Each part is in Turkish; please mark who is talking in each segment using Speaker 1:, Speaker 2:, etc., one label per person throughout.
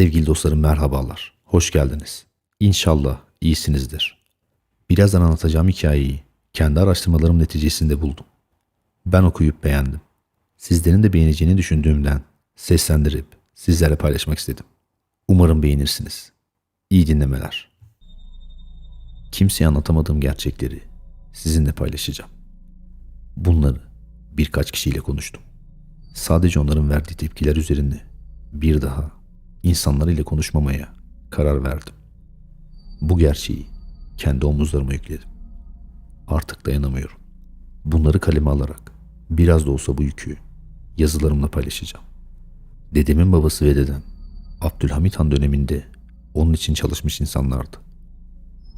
Speaker 1: Sevgili dostlarım merhabalar. Hoş geldiniz. İnşallah iyisinizdir. Birazdan anlatacağım hikayeyi kendi araştırmalarım neticesinde buldum. Ben okuyup beğendim. Sizlerin de beğeneceğini düşündüğümden seslendirip sizlerle paylaşmak istedim. Umarım beğenirsiniz. İyi dinlemeler. Kimseye anlatamadığım gerçekleri sizinle paylaşacağım. Bunları birkaç kişiyle konuştum. Sadece onların verdiği tepkiler üzerine bir daha insanlarıyla konuşmamaya karar verdim. Bu gerçeği kendi omuzlarıma yükledim. Artık dayanamıyorum. Bunları kaleme alarak biraz da olsa bu yükü yazılarımla paylaşacağım. Dedemin babası ve dedem Abdülhamit Han döneminde onun için çalışmış insanlardı.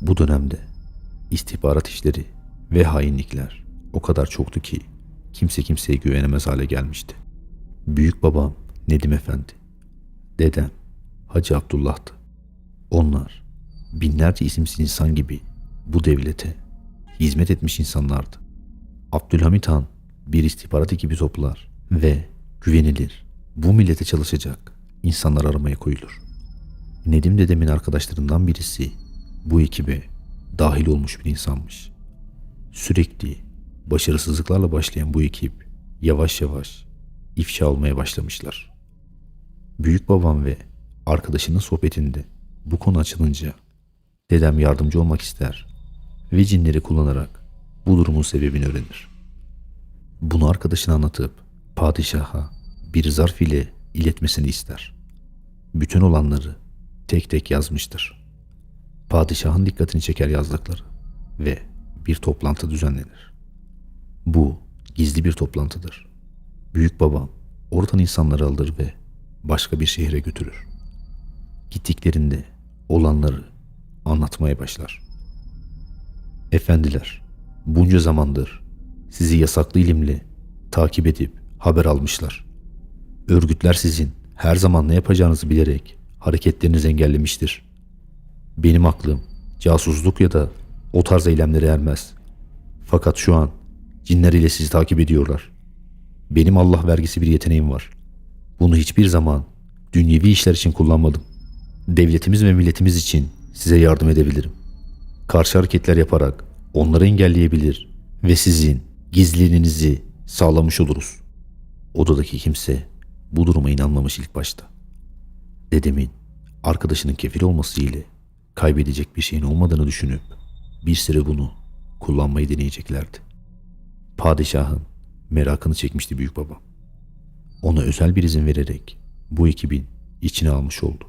Speaker 1: Bu dönemde istihbarat işleri ve hainlikler o kadar çoktu ki kimse kimseye güvenemez hale gelmişti. Büyük babam Nedim Efendi, dedem Hacı Abdullah'tı. Onlar binlerce isimsiz insan gibi bu devlete hizmet etmiş insanlardı. Abdülhamit Han bir istihbarat ekibi toplar ve güvenilir bu millete çalışacak insanlar aramaya koyulur. Nedim dedemin arkadaşlarından birisi bu ekibe dahil olmuş bir insanmış. Sürekli başarısızlıklarla başlayan bu ekip yavaş yavaş ifşa olmaya başlamışlar. Büyük babam ve arkadaşının sohbetinde bu konu açılınca dedem yardımcı olmak ister ve cinleri kullanarak bu durumun sebebini öğrenir. Bunu arkadaşına anlatıp padişaha bir zarf ile iletmesini ister. Bütün olanları tek tek yazmıştır. Padişahın dikkatini çeker yazdıkları ve bir toplantı düzenlenir. Bu gizli bir toplantıdır. Büyük babam oradan insanları alır ve başka bir şehre götürür. Gittiklerinde olanları anlatmaya başlar. Efendiler, bunca zamandır sizi yasaklı ilimle takip edip haber almışlar. Örgütler sizin her zaman ne yapacağınızı bilerek hareketlerinizi engellemiştir. Benim aklım casusluk ya da o tarz eylemlere ermez. Fakat şu an cinler ile sizi takip ediyorlar. Benim Allah vergisi bir yeteneğim var. Bunu hiçbir zaman dünyevi işler için kullanmadım. Devletimiz ve milletimiz için size yardım edebilirim. Karşı hareketler yaparak onları engelleyebilir ve sizin gizliliğinizi sağlamış oluruz. Odadaki kimse bu duruma inanmamış ilk başta. Dedemin arkadaşının kefil olması ile kaybedecek bir şeyin olmadığını düşünüp bir süre bunu kullanmayı deneyeceklerdi. Padişahın merakını çekmişti büyük baba. Ona özel bir izin vererek bu ekibin içine almış oldu.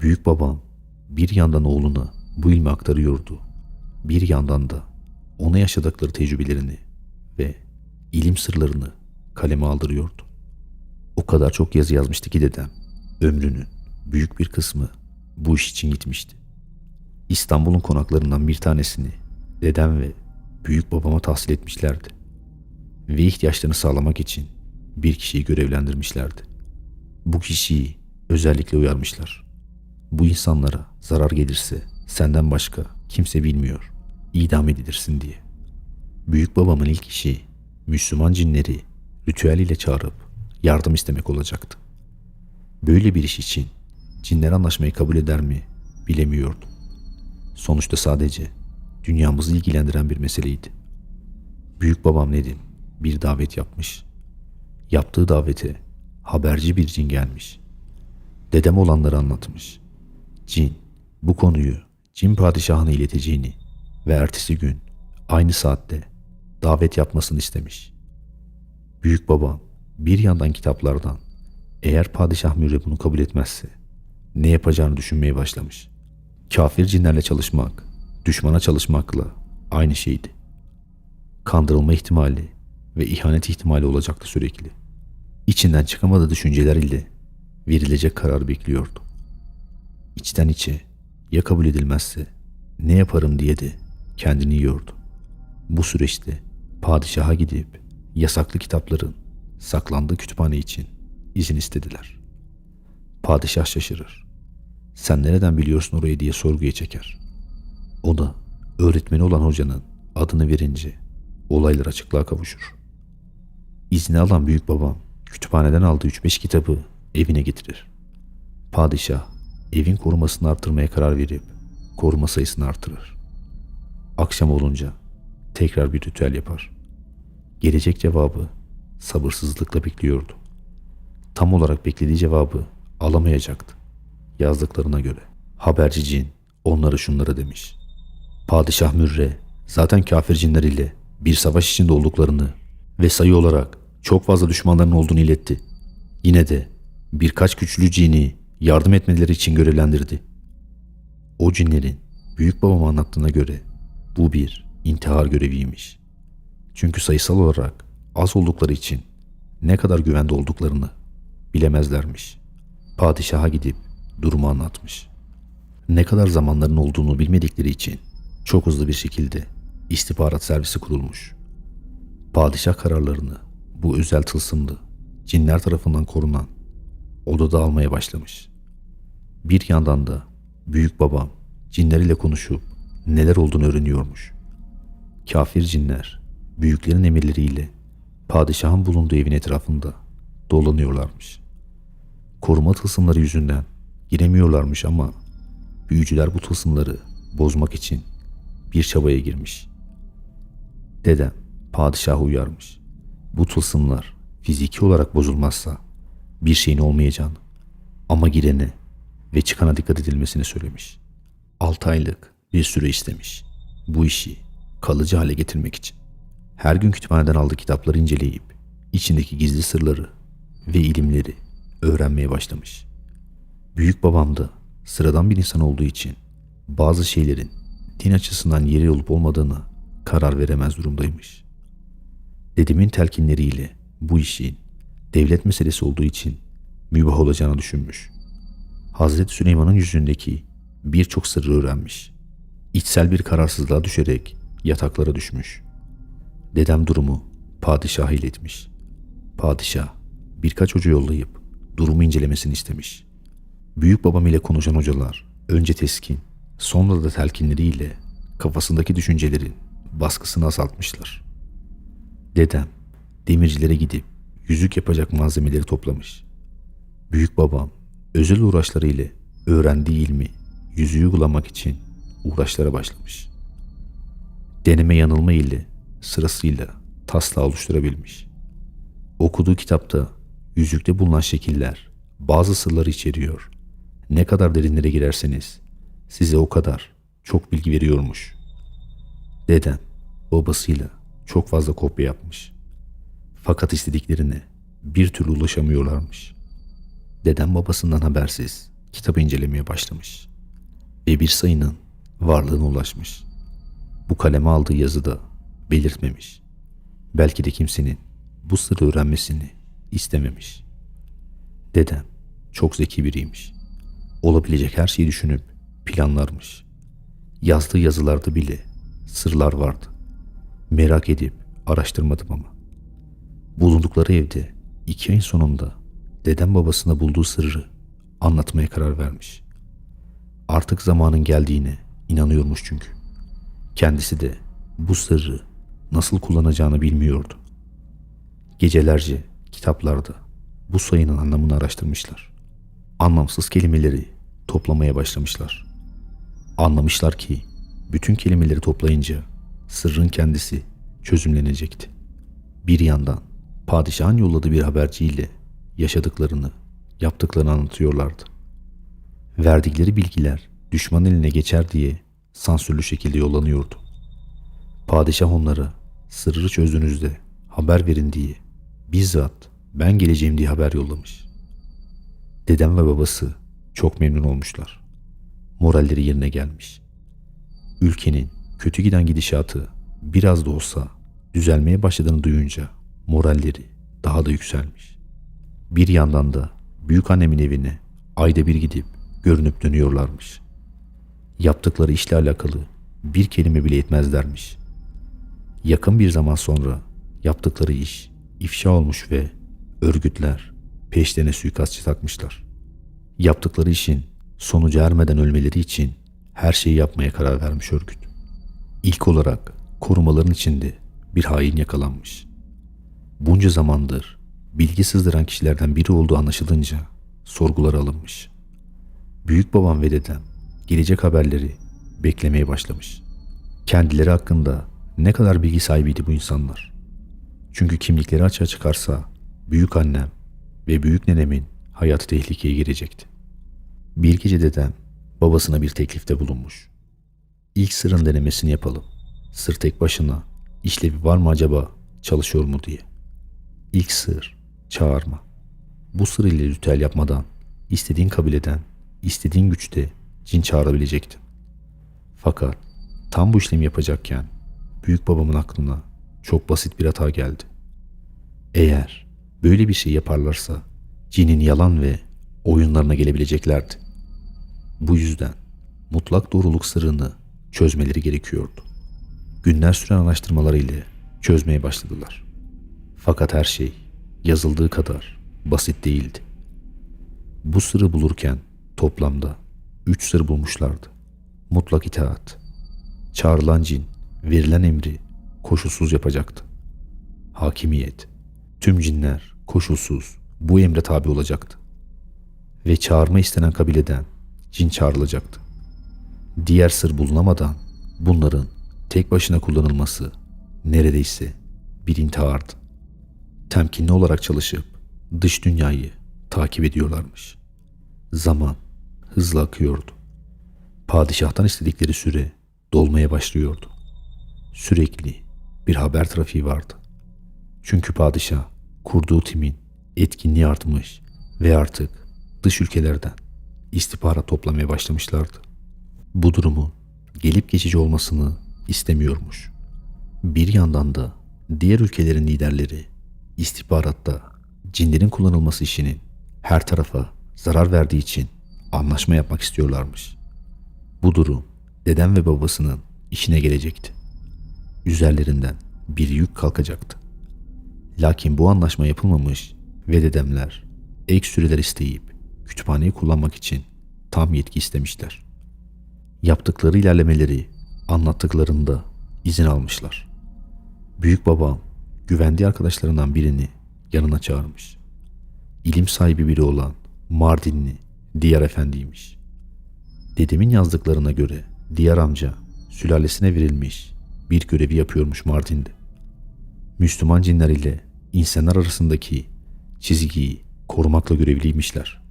Speaker 1: Büyük babam bir yandan oğluna bu ilmi aktarıyordu. Bir yandan da ona yaşadıkları tecrübelerini ve ilim sırlarını kaleme aldırıyordu. O kadar çok yazı yazmıştı ki dedem. Ömrünün büyük bir kısmı bu iş için gitmişti. İstanbul'un konaklarından bir tanesini dedem ve büyük babama tahsil etmişlerdi. Ve ihtiyaçlarını sağlamak için bir kişiyi görevlendirmişlerdi. Bu kişiyi özellikle uyarmışlar. Bu insanlara zarar gelirse senden başka kimse bilmiyor. İdam edilirsin diye. Büyük babamın ilk işi Müslüman cinleri ritüel ile çağırıp yardım istemek olacaktı. Böyle bir iş için cinler anlaşmayı kabul eder mi bilemiyordum. Sonuçta sadece dünyamızı ilgilendiren bir meseleydi. Büyük babam Nedim bir davet yapmış. Yaptığı davete haberci bir cin gelmiş. Dedem olanları anlatmış. Cin bu konuyu cin padişahına ileteceğini ve ertesi gün aynı saatte davet yapmasını istemiş. Büyük babam bir yandan kitaplardan eğer padişah Mürre bunu kabul etmezse ne yapacağını düşünmeye başlamış. Kafir cinlerle çalışmak, düşmana çalışmakla aynı şeydi. Kandırılma ihtimali ve ihanet ihtimali olacaktı sürekli. İçinden çıkamadığı düşünceler ile verilecek karar bekliyordu. İçten içe ya kabul edilmezse ne yaparım diye de kendini yiyordu. Bu süreçte padişaha gidip yasaklı kitapların saklandığı kütüphane için izin istediler. Padişah şaşırır. Sen nereden biliyorsun orayı diye sorguya çeker. O da öğretmeni olan hocanın adını verince olaylar açıklığa kavuşur. İzni alan büyük babam kütüphaneden aldığı 3-5 kitabı evine getirir. Padişah evin korumasını artırmaya karar verip koruma sayısını artırır. Akşam olunca tekrar bir ritüel yapar. Gelecek cevabı sabırsızlıkla bekliyordu. Tam olarak beklediği cevabı alamayacaktı. Yazdıklarına göre. Haberci cin onları şunları demiş. Padişah Mürre zaten kafir cinler ile bir savaş içinde olduklarını ve sayı olarak çok fazla düşmanların olduğunu iletti. Yine de birkaç güçlü cini yardım etmeleri için görevlendirdi. O cinlerin büyük babam anlattığına göre bu bir intihar göreviymiş. Çünkü sayısal olarak az oldukları için ne kadar güvende olduklarını bilemezlermiş. Padişaha gidip durumu anlatmış. Ne kadar zamanların olduğunu bilmedikleri için çok hızlı bir şekilde istihbarat servisi kurulmuş. Padişah kararlarını bu özel tılsımlı cinler tarafından korunan odada almaya başlamış. Bir yandan da büyük babam cinler ile konuşup neler olduğunu öğreniyormuş. Kafir cinler büyüklerin emirleriyle padişahın bulunduğu evin etrafında dolanıyorlarmış. Koruma tılsımları yüzünden giremiyorlarmış ama büyücüler bu tılsımları bozmak için bir çabaya girmiş. Dedem padişahı uyarmış. Bu tılsımlar fiziki olarak bozulmazsa bir şeyin olmayacağını ama girene ve çıkana dikkat edilmesini söylemiş. 6 aylık bir süre istemiş. Bu işi kalıcı hale getirmek için. Her gün kütüphaneden aldığı kitapları inceleyip içindeki gizli sırları ve ilimleri öğrenmeye başlamış. Büyük babam da sıradan bir insan olduğu için bazı şeylerin din açısından yeri olup olmadığını karar veremez durumdaymış. Dedemin telkinleriyle bu işin devlet meselesi olduğu için mübah olacağını düşünmüş. Hazreti Süleyman'ın yüzündeki birçok sırrı öğrenmiş. İçsel bir kararsızlığa düşerek yataklara düşmüş. Dedem durumu padişaha iletmiş. Padişah birkaç hoca yollayıp durumu incelemesini istemiş. Büyük babam ile konuşan hocalar önce teskin, sonra da telkinleriyle kafasındaki düşüncelerin baskısını azaltmışlar. Dedem demircilere gidip yüzük yapacak malzemeleri toplamış. Büyük babam özel uğraşları ile öğrendiği ilmi yüzüğü uygulamak için uğraşlara başlamış. Deneme yanılma ile sırasıyla taslağı oluşturabilmiş. Okuduğu kitapta yüzükte bulunan şekiller bazı sırları içeriyor. Ne kadar derinlere girerseniz size o kadar çok bilgi veriyormuş. Dedem babasıyla çok fazla kopya yapmış. Fakat istediklerine bir türlü ulaşamıyorlarmış. Dedem babasından habersiz kitabı incelemeye başlamış. Ve bir sayının varlığına ulaşmış. Bu kaleme aldığı yazıda belirtmemiş. Belki de kimsenin bu sırrı öğrenmesini istememiş. Dedem çok zeki biriymiş. Olabilecek her şeyi düşünüp planlarmış. Yazdığı yazılarda bile sırlar vardı. Merak edip araştırmadım ama. Bulundukları evde iki ayın sonunda dedem babasına bulduğu sırrı anlatmaya karar vermiş. Artık zamanın geldiğine inanıyormuş çünkü. Kendisi de bu sırrı nasıl kullanacağını bilmiyordu. Gecelerce kitaplarda bu sayının anlamını araştırmışlar. Anlamsız kelimeleri toplamaya başlamışlar. Anlamışlar ki bütün kelimeleri toplayınca sırrın kendisi çözümlenecekti. Bir yandan padişahın yolladığı bir haberciyle yaşadıklarını, yaptıklarını anlatıyorlardı. Verdikleri bilgiler düşman eline geçer diye sansürlü şekilde yollanıyordu. Padişah onlara sırrı çözdüğünüzde haber verin diye bizzat ben geleceğim diye haber yollamış. Dedem ve babası çok memnun olmuşlar. Moralleri yerine gelmiş. Ülkenin kötü giden gidişatı biraz da olsa düzelmeye başladığını duyunca moralleri daha da yükselmiş. Bir yandan da büyük annemin evine ayda bir gidip görünüp dönüyorlarmış. Yaptıkları işle alakalı bir kelime bile etmezlermiş. Yakın bir zaman sonra yaptıkları iş ifşa olmuş ve örgütler peşlerine suikastçı takmışlar. Yaptıkları işin sonuca ermeden ölmeleri için her şeyi yapmaya karar vermiş örgüt. İlk olarak korumaların içinde bir hain yakalanmış. Bunca zamandır bilgi sızdıran kişilerden biri olduğu anlaşılınca sorgulara alınmış. Büyük babam ve dedem gelecek haberleri beklemeye başlamış. Kendileri hakkında ne kadar bilgi sahibiydi bu insanlar. Çünkü kimlikleri açığa çıkarsa büyük annem ve büyük nenemin hayatı tehlikeye girecekti. Bir gece dedem babasına bir teklifte bulunmuş. İlk sırın denemesini yapalım. Sır tek başına işlevi var mı acaba çalışıyor mu diye. İlk sır çağırma. Bu sır ile ritüel yapmadan istediğin kabileden, istediğin güçte cin çağırabilecektin. Fakat tam bu işlemi yapacakken büyük babamın aklına çok basit bir hata geldi. Eğer böyle bir şey yaparlarsa cinin yalan ve oyunlarına gelebileceklerdi. Bu yüzden mutlak doğruluk sırrını çözmeleri gerekiyordu. Günler süren araştırmalar ile çözmeye başladılar. Fakat her şey yazıldığı kadar basit değildi. Bu sırrı bulurken toplamda üç sır bulmuşlardı. Mutlak itaat, çağrılan cin, verilen emri koşulsuz yapacaktı. Hakimiyet, tüm cinler koşulsuz bu emre tabi olacaktı. Ve çağırma istenen kabileden cin çağrılacaktı. Diğer sır bulunamadan bunların tek başına kullanılması neredeyse bir intihardı. Temkinli olarak çalışıp dış dünyayı takip ediyorlarmış. Zaman hızla akıyordu. Padişahtan istedikleri süre dolmaya başlıyordu. Sürekli bir haber trafiği vardı. Çünkü padişah kurduğu timin etkinliği artmış ve artık dış ülkelerden istihbarat toplamaya başlamışlardı. Bu durumun gelip geçici olmasını istemiyormuş. Bir yandan da diğer ülkelerin liderleri istihbaratta cinlerin kullanılması işinin her tarafa zarar verdiği için anlaşma yapmak istiyorlarmış. Bu durum dedem ve babasının işine gelecekti. Üzerlerinden bir yük kalkacaktı. Lakin bu anlaşma yapılmamış ve dedemler ek süreler isteyip kütüphaneyi kullanmak için tam yetki istemişler. Yaptıkları ilerlemeleri anlattıklarında izin almışlar. Büyük babam güvendiği arkadaşlarından birini yanına çağırmış. İlim sahibi biri olan Mardinli Diyar Efendi'ymiş. Dedemin yazdıklarına göre Diyar amca sülalesine verilmiş bir görevi yapıyormuş Mardin'de. Müslüman cinler ile insanlar arasındaki çizgiyi korumakla görevliymişler.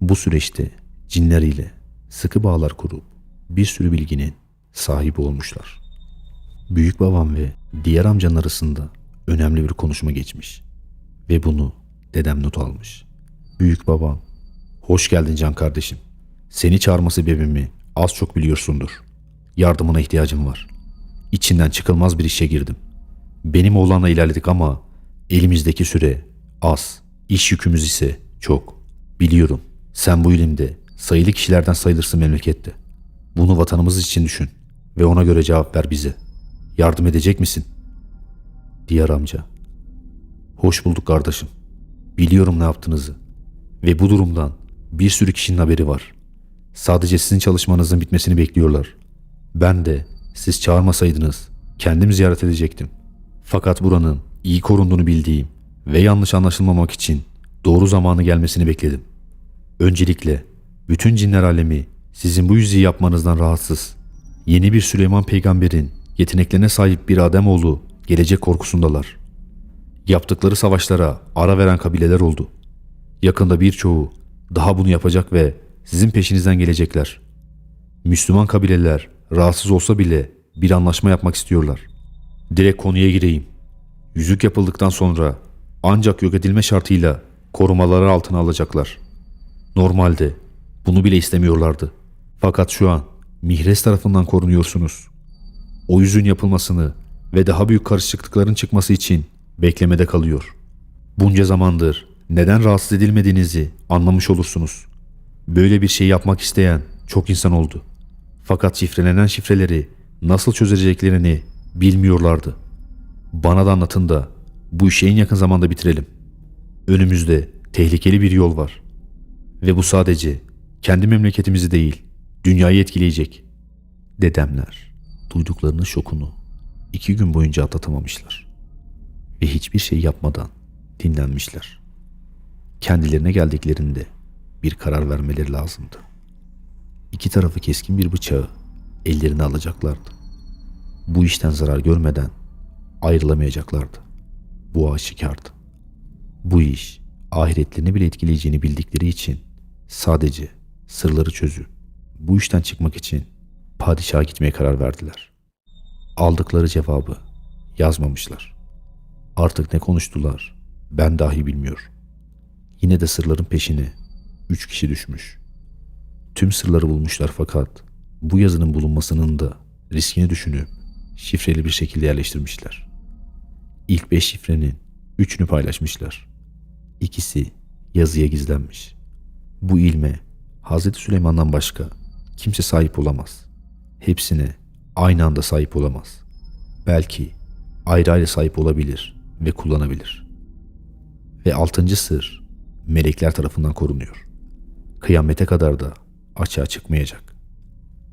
Speaker 1: Bu süreçte cinler ile sıkı bağlar kurup bir sürü bilginin sahibi olmuşlar. Büyük babam ve diğer amcanın arasında önemli bir konuşma geçmiş ve bunu dedem not almış. Büyük babam, hoş geldin can kardeşim. Seni çağırma sebebimi az çok biliyorsundur. Yardımına ihtiyacım var. İçinden çıkılmaz bir işe girdim. Benim oğlanla ilerledik ama elimizdeki süre az. İş yükümüz ise çok. Biliyorum sen bu ilimde sayılı kişilerden sayılırsın memlekette. Bunu vatanımız için düşün ve ona göre cevap ver bize. Yardım edecek misin? Diyar amca. Hoş bulduk kardeşim. Biliyorum ne yaptığınızı. Ve bu durumdan bir sürü kişinin haberi var. Sadece sizin çalışmanızın bitmesini bekliyorlar. Ben de siz çağırmasaydınız kendim ziyaret edecektim. Fakat buranın iyi korunduğunu bildiğim ve yanlış anlaşılmamak için doğru zamanı gelmesini bekledim. Öncelikle bütün cinler alemi sizin bu yüzüğü yapmanızdan rahatsız. Yeni bir Süleyman peygamberin yeteneklerine sahip bir Ademoğlu gelecek korkusundalar. Yaptıkları savaşlara ara veren kabileler oldu. Yakında birçoğu daha bunu yapacak ve sizin peşinizden gelecekler. Müslüman kabileler rahatsız olsa bile bir anlaşma yapmak istiyorlar. Direkt konuya gireyim. Yüzük yapıldıktan sonra ancak yok edilme şartıyla korumaları altına alacaklar. Normalde bunu bile istemiyorlardı. Fakat şu an Mihres tarafından korunuyorsunuz. O yüzün yapılmasını ve daha büyük karışıklıkların çıkması için beklemede kalıyor. Bunca zamandır neden rahatsız edilmediğinizi anlamış olursunuz. Böyle bir şey yapmak isteyen çok insan oldu. Fakat şifrelenen şifreleri nasıl çözeceklerini bilmiyorlardı. Bana da anlatın da bu işi en yakın zamanda bitirelim. Önümüzde tehlikeli bir yol var. Ve bu sadece kendi memleketimizi değil, dünyayı etkileyecek. Dedemler duyduklarının şokunu iki gün boyunca atlatamamışlar. Ve hiçbir şey yapmadan dinlenmişler. Kendilerine geldiklerinde bir karar vermeleri lazımdı. iki tarafı keskin bir bıçağı ellerine alacaklardı. Bu işten zarar görmeden ayrılamayacaklardı. Bu aşikardı. Bu iş ahiretlerini bile etkileyeceğini bildikleri için sadece sırları çözüp bu işten çıkmak için padişaha gitmeye karar verdiler. Aldıkları cevabı yazmamışlar. Artık ne konuştular ben dahi bilmiyor. Yine de sırların peşine üç kişi düşmüş. Tüm sırları bulmuşlar fakat bu yazının bulunmasının da riskini düşünüp şifreli bir şekilde yerleştirmişler. İlk beş şifrenin üçünü paylaşmışlar. İkisi yazıya gizlenmiş. Bu ilme Hz. Süleyman'dan başka kimse sahip olamaz. Hepsine aynı anda sahip olamaz. Belki ayrı ayrı sahip olabilir ve kullanabilir. Ve altıncı sır melekler tarafından korunuyor. Kıyamete kadar da açığa çıkmayacak.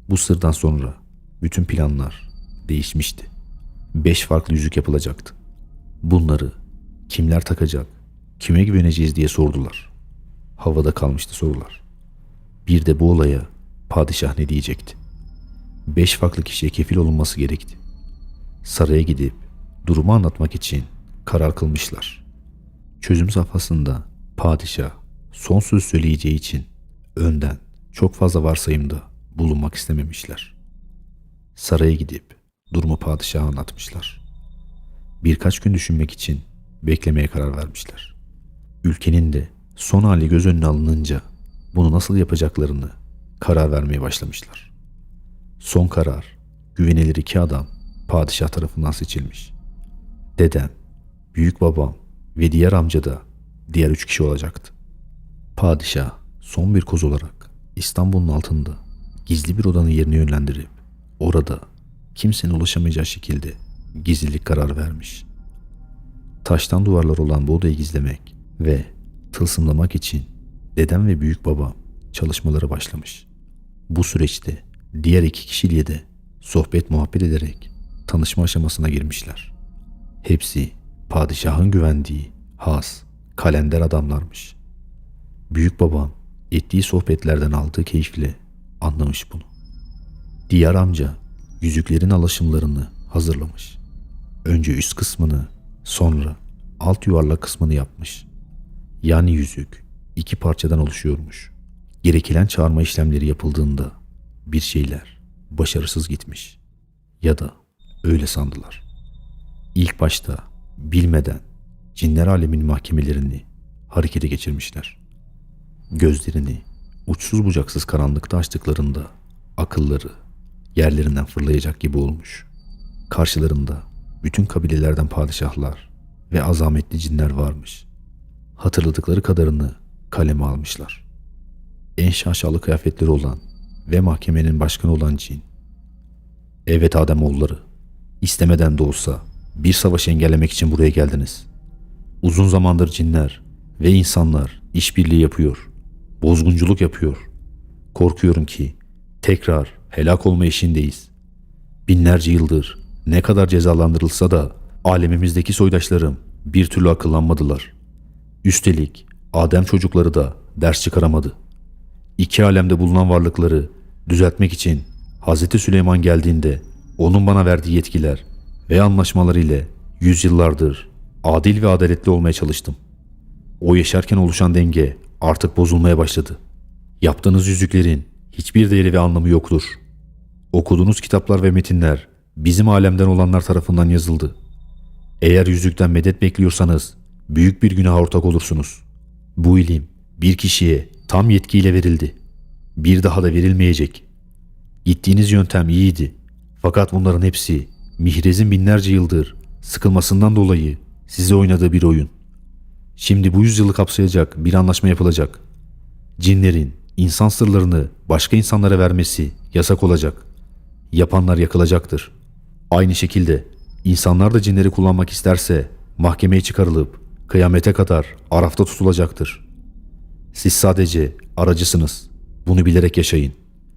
Speaker 1: Bu sırdan sonra bütün planlar değişmişti. Beş farklı yüzük yapılacaktı. Bunları kimler takacak, kime güveneceğiz diye sordular. Havada kalmıştı sorular. Bir de bu olaya padişah ne diyecekti? Beş farklı kişiye kefil olunması gerekti. Saraya gidip durumu anlatmak için karar kılmışlar. Çözüm safhasında padişah son söz söyleyeceği için önden çok fazla varsayımda bulunmak istememişler. Saraya gidip durumu padişaha anlatmışlar. Birkaç gün düşünmek için beklemeye karar vermişler. Ülkenin de son hali göz önüne alınınca bunu nasıl yapacaklarını karar vermeye başlamışlar. Son karar güvenilir iki adam padişah tarafından seçilmiş. Dedem, büyük babam ve diğer amca da diğer üç kişi olacaktı. Padişah son bir koz olarak İstanbul'un altında gizli bir odanın yerini yönlendirip orada kimsenin ulaşamayacağı şekilde gizlilik kararı vermiş. Taştan duvarlar olan bu odayı gizlemek ve tılsımlamak için dedem ve büyük babam çalışmalara başlamış. Bu süreçte diğer iki kişiyle de sohbet muhabbet ederek tanışma aşamasına girmişler. Hepsi padişahın güvendiği has, kalender adamlarmış. Büyük babam ettiği sohbetlerden aldığı keyifle anlamış bunu. Diğer amca yüzüklerin alaşımlarını hazırlamış. Önce üst kısmını, sonra alt yuvarlak kısmını yapmış. Yani yüzük iki parçadan oluşuyormuş. Gerekilen çağırma işlemleri yapıldığında bir şeyler başarısız gitmiş. Ya da öyle sandılar. İlk başta bilmeden cinler aleminin mahkemelerini harekete geçirmişler. Gözlerini uçsuz bucaksız karanlıkta açtıklarında akılları yerlerinden fırlayacak gibi olmuş. Karşılarında bütün kabilelerden padişahlar ve azametli cinler varmış. Hatırladıkları kadarını kaleme almışlar. En şaşalı kıyafetleri olan ve mahkemenin başkanı olan cin. Evet Ademoğulları, istemeden de olsa bir savaşı engellemek için buraya geldiniz. Uzun zamandır cinler ve insanlar işbirliği yapıyor, bozgunculuk yapıyor. Korkuyorum ki tekrar helak olma işindeyiz. Binlerce yıldır ne kadar cezalandırılsa da alemimizdeki soydaşlarım bir türlü akıllanmadılar. Üstelik Adem çocukları da ders çıkaramadı. İki alemde bulunan varlıkları düzeltmek için Hz. Süleyman geldiğinde onun bana verdiği yetkiler ve anlaşmalar ile yüzyıllardır adil ve adaletli olmaya çalıştım. O yaşarken oluşan denge artık bozulmaya başladı. Yaptığınız yüzüklerin hiçbir değeri ve anlamı yoktur. Okuduğunuz kitaplar ve metinler bizim alemden olanlar tarafından yazıldı. Eğer yüzükten medet bekliyorsanız büyük bir günaha ortak olursunuz. Bu ilim bir kişiye tam yetkiyle verildi. Bir daha da verilmeyecek. Gittiğiniz yöntem iyiydi. Fakat bunların hepsi Mihrez'in binlerce yıldır sıkılmasından dolayı size oynadığı bir oyun. Şimdi bu yüzyılı kapsayacak bir anlaşma yapılacak. Cinlerin insan sırlarını başka insanlara vermesi yasak olacak. Yapanlar yakılacaktır. Aynı şekilde insanlar da cinleri kullanmak isterse mahkemeye çıkarılıp kıyamete kadar arafta tutulacaktır. Siz sadece aracısınız. Bunu bilerek yaşayın.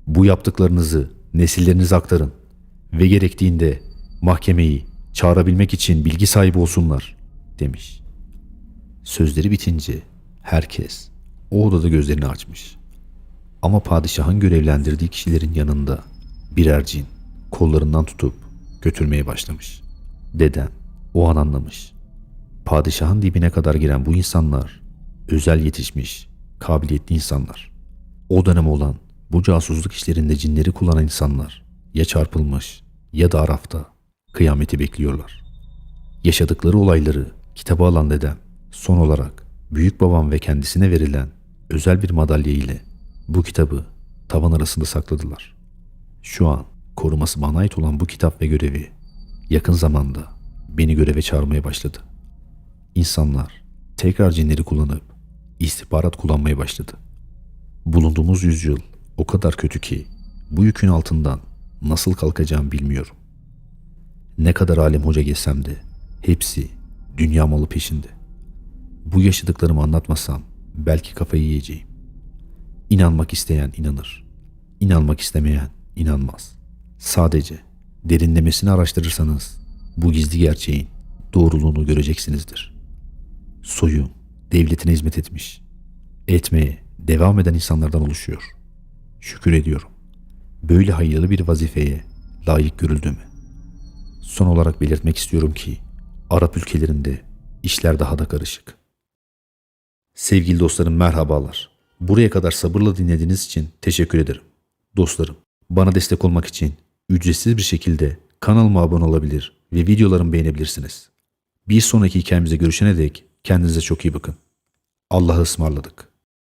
Speaker 1: Bu yaptıklarınızı nesillerinize aktarın ve gerektiğinde mahkemeyi çağırabilmek için bilgi sahibi olsunlar demiş. Sözleri bitince herkes o odada gözlerini açmış. Ama padişahın görevlendirdiği kişilerin yanında birer cin kollarından tutup götürmeye başlamış. Dedem o an anlamış. Padişahın dibine kadar giren bu insanlar özel yetişmiş, kabiliyetli insanlar. O dönem olan bu casusluk işlerinde cinleri kullanan insanlar ya çarpılmış ya da Araf'ta kıyameti bekliyorlar. Yaşadıkları olayları kitaba alan dedem son olarak büyük babam ve kendisine verilen özel bir madalya ile bu kitabı tavan arasında sakladılar. Şu an koruması bana ait olan bu kitap ve görevi yakın zamanda beni göreve çağırmaya başladı. İnsanlar tekrar cinleri kullanıp istihbarat kullanmaya başladı. Bulunduğumuz yüzyıl o kadar kötü ki bu yükün altından nasıl kalkacağım bilmiyorum. Ne kadar alim hoca gezsem de hepsi dünya malı peşinde. Bu yaşadıklarımı anlatmasam belki kafayı yiyeceğim. İnanmak isteyen inanır. İnanmak istemeyen inanmaz. Sadece derinlemesine araştırırsanız bu gizli gerçeğin doğruluğunu göreceksinizdir. Soyum devletine hizmet etmiş. Etmeye devam eden insanlardan oluşuyor. Şükür ediyorum. Böyle hayırlı bir vazifeye layık görüldüğümü. Son olarak belirtmek istiyorum ki Arap ülkelerinde işler daha da karışık. Sevgili dostlarım merhabalar. Buraya kadar sabırla dinlediğiniz için teşekkür ederim. Dostlarım, bana destek olmak için ücretsiz bir şekilde kanalıma abone olabilir ve videolarımı beğenebilirsiniz. Bir sonraki hikayemize görüşene dek kendinize çok iyi bakın. Allah'a ısmarladık.